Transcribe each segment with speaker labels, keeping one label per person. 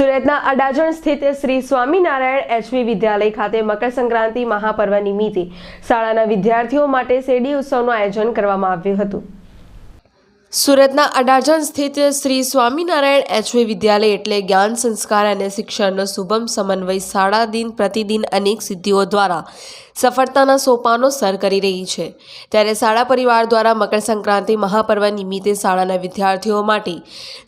Speaker 1: સુરતના અડાજણ સ્થિત શ્રી સ્વામિનારાયણ એચવી વિદ્યાલય ખાતે મકર સંક્રાંતિ મહાપર્વ નિમિત્તે શાળાના વિદ્યાર્થીઓ માટે શેરડી ઉત્સવનું આયોજન કરવામાં આવ્યું હતું. સુરતના અડાજણ સ્થિત શ્રી સ્વામિનારાયણ એચવી વિદ્યાલય એટલે જ્ઞાન સંસ્કાર અને શિક્ષણનો શુભમ સમન્વય શાળા દિન પ્રતિદિન અનેક સિદ્ધિઓ દ્વારા સફળતાના સોપાનો સર કરી રહી છે. ત્યારે શાળા પરિવાર દ્વારા મકર સંક્રાંતિ મહાપર્વ નિમિત્તે શાળાના વિદ્યાર્થીઓ માટે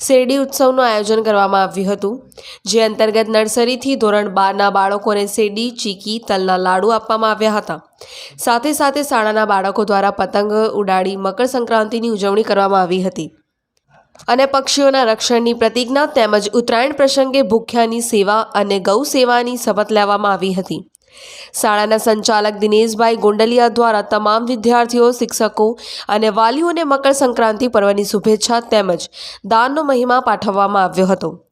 Speaker 1: શેરડી ઉત્સવનું આયોજન કરવામાં આવ્યું હતું, જે અંતર્ગત નર્સરીથી ધોરણ બારના બાળકોને શેરડી, ચીકી, તલના લાડુ આપવામાં આવ્યા હતા. સાથે સાથે શાળાના બાળકો દ્વારા પતંગ ઉડાડી મકર સંક્રાંતિની ઉજવણી કરવામાં આવી હતી. અને પક્ષીઓના રક્ષણની પ્રતિજ્ઞા તેમજ ઉત્તરાયણ પ્રસંગે ભૂખ્યાની સેવા અને ગૌ સેવાની શપથ લેવામાં આવી હતી. શાળાના સંચાલક દિનેશભાઈ ગોંડલિયા દ્વારા તમામ વિદ્યાર્થીઓ, શિક્ષકો અને વાલીઓને મકર સંક્રાંતિ પર્વની શુભેચ્છા તેમજ દાનનો મહિમા પાઠવવામાં આવ્યો હતો.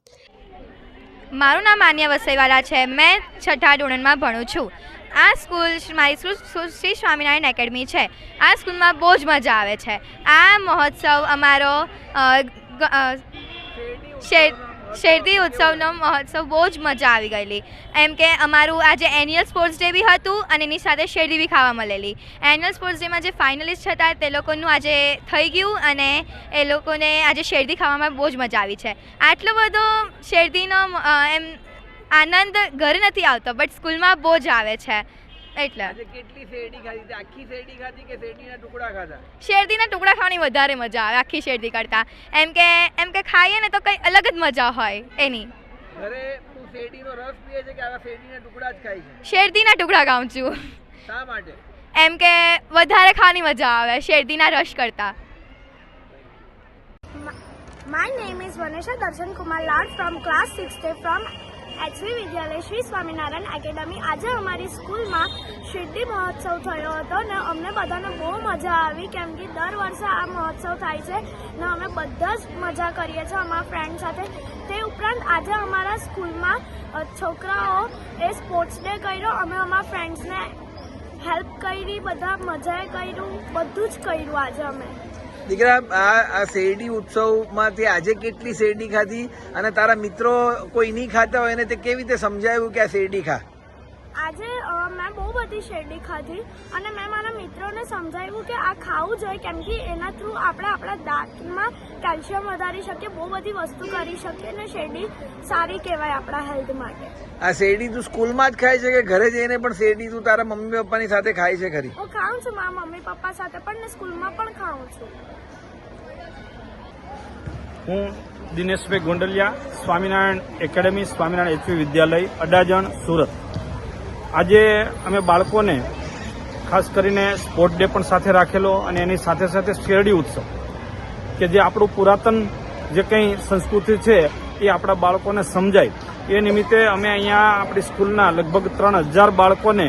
Speaker 2: મારું નામ માન્ય વસઈવાલા છે. મેં છઠ્ઠા ધોરણમાં ભણું છું. આ સ્કૂલ મારી સ્કૂલ શ્રી સ્વામિનારાયણ એકેડમી છે. આ સ્કૂલમાં બહુ જ મજા આવે છે. આ મહોત્સવ અમારો શેરદી ઉત્સવનો મહોત્સવ બહુ જ મજા આવી ગયેલી. એમ કે અમારું આજે એન્યુઅલ સ્પોર્ટ્સ ડે બી હતું અને એની સાથે શેરડી બી ખાવા મળેલી. એન્યુઅલ સ્પોર્ટ્સ ડેમાં જે ફાઇનલિસ્ટ હતા તે લોકોનું આજે થઈ ગયું અને એ લોકોને આજે શેરડી ખાવામાં બહુ જ મજા આવી છે. આટલો બધો શેરડીનો એમ આનંદ ઘરે નથી આવતો બટ સ્કૂલમાં બહુ જ આવે છે. એટલે.
Speaker 3: કેટલી શેરડી ખાધી આખી શેરડી ખાધી કે શેરડીના ટુકડા ખાધા?
Speaker 2: શેરડીના ટુકડા ખાવાની વધારે મજા આવે આખી શેરડી કરતાં. એમ કે એમ કે ખાઈએ ને તો કંઈ અલગ જ મજા હોય એની.
Speaker 3: ઘરે તું શેરડીનો રસ પીએ છે કે આવા શેરડીના ટુકડા જ ખાઈ છે?
Speaker 2: શેરડીના ટુકડા ખાઉં છું.
Speaker 3: શા માટે?
Speaker 2: એમ કે વધારે ખાવાની મજા આવે શેરડીના રસ કરતાં.
Speaker 4: My name is Vanesha Darshan Kumar Lad from class 6 from HV Vidyalaya Shri Swaminarayan academy આજે અમારી સ્કૂલમાં શિરડી મહોત્સવ થયો હતો ને અમને બધાને બહુ મજા આવી, કેમ કે દર વર્ષે આ મહોત્સવ થાય છે ને અમે બધા જ મજા કરીએ છીએ અમારા ફ્રેન્ડ સાથે. તે ઉપરાંત આજે અમારા સ્કૂલમાં છોકરાઓ એ સ્પોર્ટ્સ ડે કર્યો, અમે અમારા ફ્રેન્ડ્સને હેલ્પ કરી, બધા મજાએ કર્યું, બધું જ કર્યું આજે અમે.
Speaker 3: દીકરા, આ શેરડી ઉત્સવમાંથી આજે કેટલી શેરડી ખાધી? અને તારા મિત્રો કોઈ નહીં ખાતા હોય એને તે કેવી રીતે સમજાવ્યું કે આ શેરડી ખા?
Speaker 4: આજે મેં બહુ બધી શેરડી ખાધી અને મેં મારા મિત્રોને સમજાવ્યું કે આ ખાવું જોઈએ કેમ કે એના થ્રુ આપણે આપણા દાંતમાં કેલ્શિયમ વધારી શકીએ બહુ બધી વસ્તુ કરી શકીએ અને શેરડી સારી કહેવાય આપણા હેલ્થ માટે.
Speaker 3: આ શેરડી તું સ્કૂલમાં જ ખાય છે કે ઘરે જઈને પણ શેરડી તું તારા મમ્મી પપ્પાની સાથે ખાય છે ખરી?
Speaker 4: હું ખાઉં છું મારા મમ્મી પપ્પા સાથે પણ ને સ્કૂલમાં પણ ખાઉં છું.
Speaker 5: હું દિનેશભાઈ ગોંડલિયા સ્વામિનારાયણ એકેડેમી સ્વામિનારાયણ એચવી વિદ્યાલય અડાજણ સુરત. આજે અમે બાળકોને ખાસ કરીને સ્પોર્ટ ડે પણ સાથે રાખેલો અને એની સાથે સાથે શેરડી ઉત્સવ, કે જે આપણું પુરાતન જે કંઈ સંસ્કૃતિ છે એ આપણા બાળકોને સમજાય. એ નિમિત્તે અમે અહીંયા આપણી સ્કૂલના લગભગ ત્રણ હજાર બાળકોને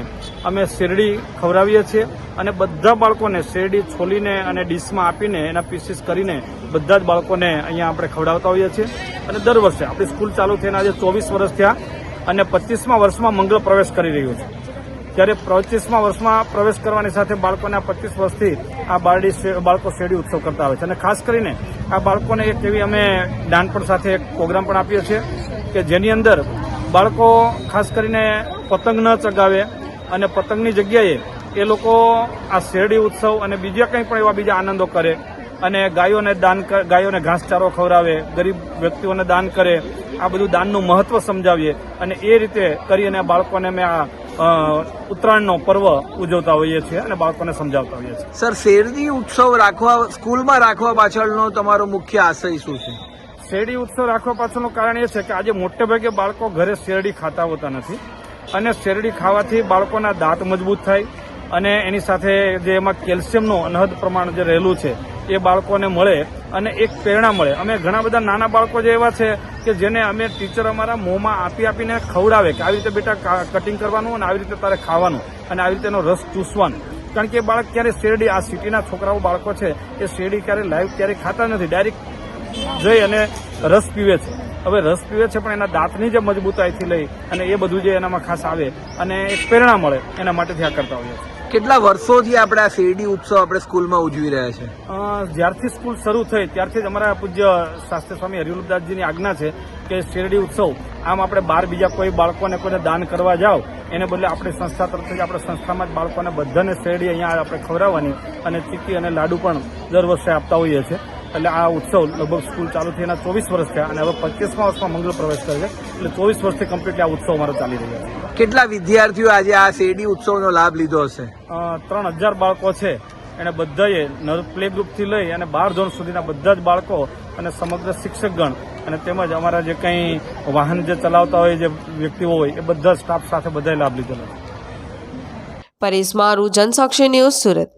Speaker 5: અમે શેરડી ખવડાવીએ છીએ અને બધા બાળકોને શેરડી છોલીને અને ડીશમાં આપીને એના પીસીસ કરીને બધા જ બાળકોને અહીંયા આપણે ખવડાવતા હોઈએ છીએ. અને દર વર્ષે આપણી સ્કૂલ ચાલુ થઈને આજે ચોવીસ વર્ષ થયા. અને પચીસમા વર્ષમાં મંગળ પ્રવેશ કરી રહ્યું છે. ત્યારે પચીસમા વર્ષમાં પ્રવેશ કરવાની સાથે બાળકોને આ પચીસ વર્ષથી આ બારડી બાળકો શેરડી ઉત્સવ કરતા હોય છે. અને ખાસ કરીને આ બાળકોને એક એવી અમે નાનપણ સાથે એક પ્રોગ્રામ પણ આપીએ છીએ કે જેની અંદર બાળકો ખાસ કરીને પતંગ ન ચગાવે અને પતંગની જગ્યાએ એ લોકો આ શેરડી ઉત્સવ અને બીજા કંઈ પણ એવા બીજા આનંદો કરે અને ગાયોને દાન ગાયોને ઘાસચારો ખવડાવે, ગરીબ વ્યક્તિઓને દાન કરે આ બધું દાનનું મહત્વ સમજાવીએ અને એ રીતે કરી અને બાળકોને અમે આ ઉત્તરાયણનો પર્વ ઉજવતા હોઈએ છીએ અને બાળકોને સમજાવતા હોઈએ છીએ.
Speaker 3: સર શેરડી ઉત્સવ રાખવા સ્કૂલમાં રાખવા પાછળનો તમારો મુખ્ય આશય શું છે?
Speaker 5: શેરડી ઉત્સવ રાખવા પાછળનું કારણ એ છે કે આજે મોટે ભાગે બાળકો ઘરે શેરડી ખાતા હોતા નથી અને શેરડી ખાવાથી બાળકોના દાંત મજબૂત થાય અને એની સાથે જે એમાં કેલ્શિયમનું અનહદ પ્રમાણ જે રહેલું છે એ બાળકોને મળે અને એક પ્રેરણા મળે. અમે ઘણા બધા નાના બાળકો જે એવા છે કે જેને અમે ટીચર અમારા મોંમાં આપી આપીને ખવડાવે કે આવી રીતે બેટા કટિંગ કરવાનું અને આવી રીતે તારે ખાવાનું અને આવી રીતે એનો રસ ચૂસવાનો. કારણ કે બાળક ક્યારે શેરડી, આ સિટીના છોકરાઓ બાળકો છે, એ શેરડી ક્યારે લાઈવ ક્યારે ખાતા નથી. ડાયરેક્ટ જઈ અને રસ પીવે છે. હવે રસ પીવે છે પણ એના દાંતની જે મજબૂતાઈથી લઈ અને એ બધું જે એનામાં ખાસ આવે અને એક પ્રેરણા મળે એના માટેથી આ કરતા હોઈએ છીએ.
Speaker 3: કેટલા વર્ષોથી આપણે આ શેરડી ઉત્સવ આપણે સ્કૂલમાં ઉજવી રહ્યા છે?
Speaker 5: જ્યારથી સ્કૂલ શરૂ થઈ, ત્યારથી જ અમારા પૂજ્ય શાસ્ત્રી સ્વામી હરિવલ્લભદાસજીની આજ્ઞા છે કે શેરડી ઉત્સવ, આમ આપણે બાર બીજા કોઈ બાળકોને કોઈને દાન કરવા જાઓ, એને બદલે આપણી સંસ્થા તરફથી આપણે સંસ્થામાં જ બાળકોને બધાને શેરડી અહીંયા આપણે ખવડાવવાની અને ચીકી અને લાડુ પણ દર વર્ષે આપતા હોઈએ છીએ. એટલે આ ઉત્સવ લગભગ સ્કૂલ ચાલુ થઈ એના ચોવીસ વર્ષ થયા અને હવે પચીસમાં વર્ષમાં મંગળ પ્રવેશ કરે છે. એટલે ચોવીસ વર્ષથી કમ્પ્લીટલી આ ઉત્સવ અમારો ચાલી રહ્યો છે.
Speaker 3: કેટલા વિદ્યાર્થીઓ આજે આ શેરડી ઉત્સવનો લાભ લીધો હશે?
Speaker 5: ત્રણ હજાર બાળકો છે. એને બધાએ નર પ્લે ગ્રુપથી લઈ અને બાર ઝોન સુધીના બધા જ બાળકો અને સમગ્ર શિક્ષકગણ અને તેમજ અમારા જે કંઈ વાહન જે ચલાવતા હોય જે વ્યક્તિઓ હોય એ બધા સ્ટાફ સાથે બધાએ લાભ લીધેલો છે.
Speaker 1: પરેશ મારું જનસાક્ષી ન્યૂઝ સુરત.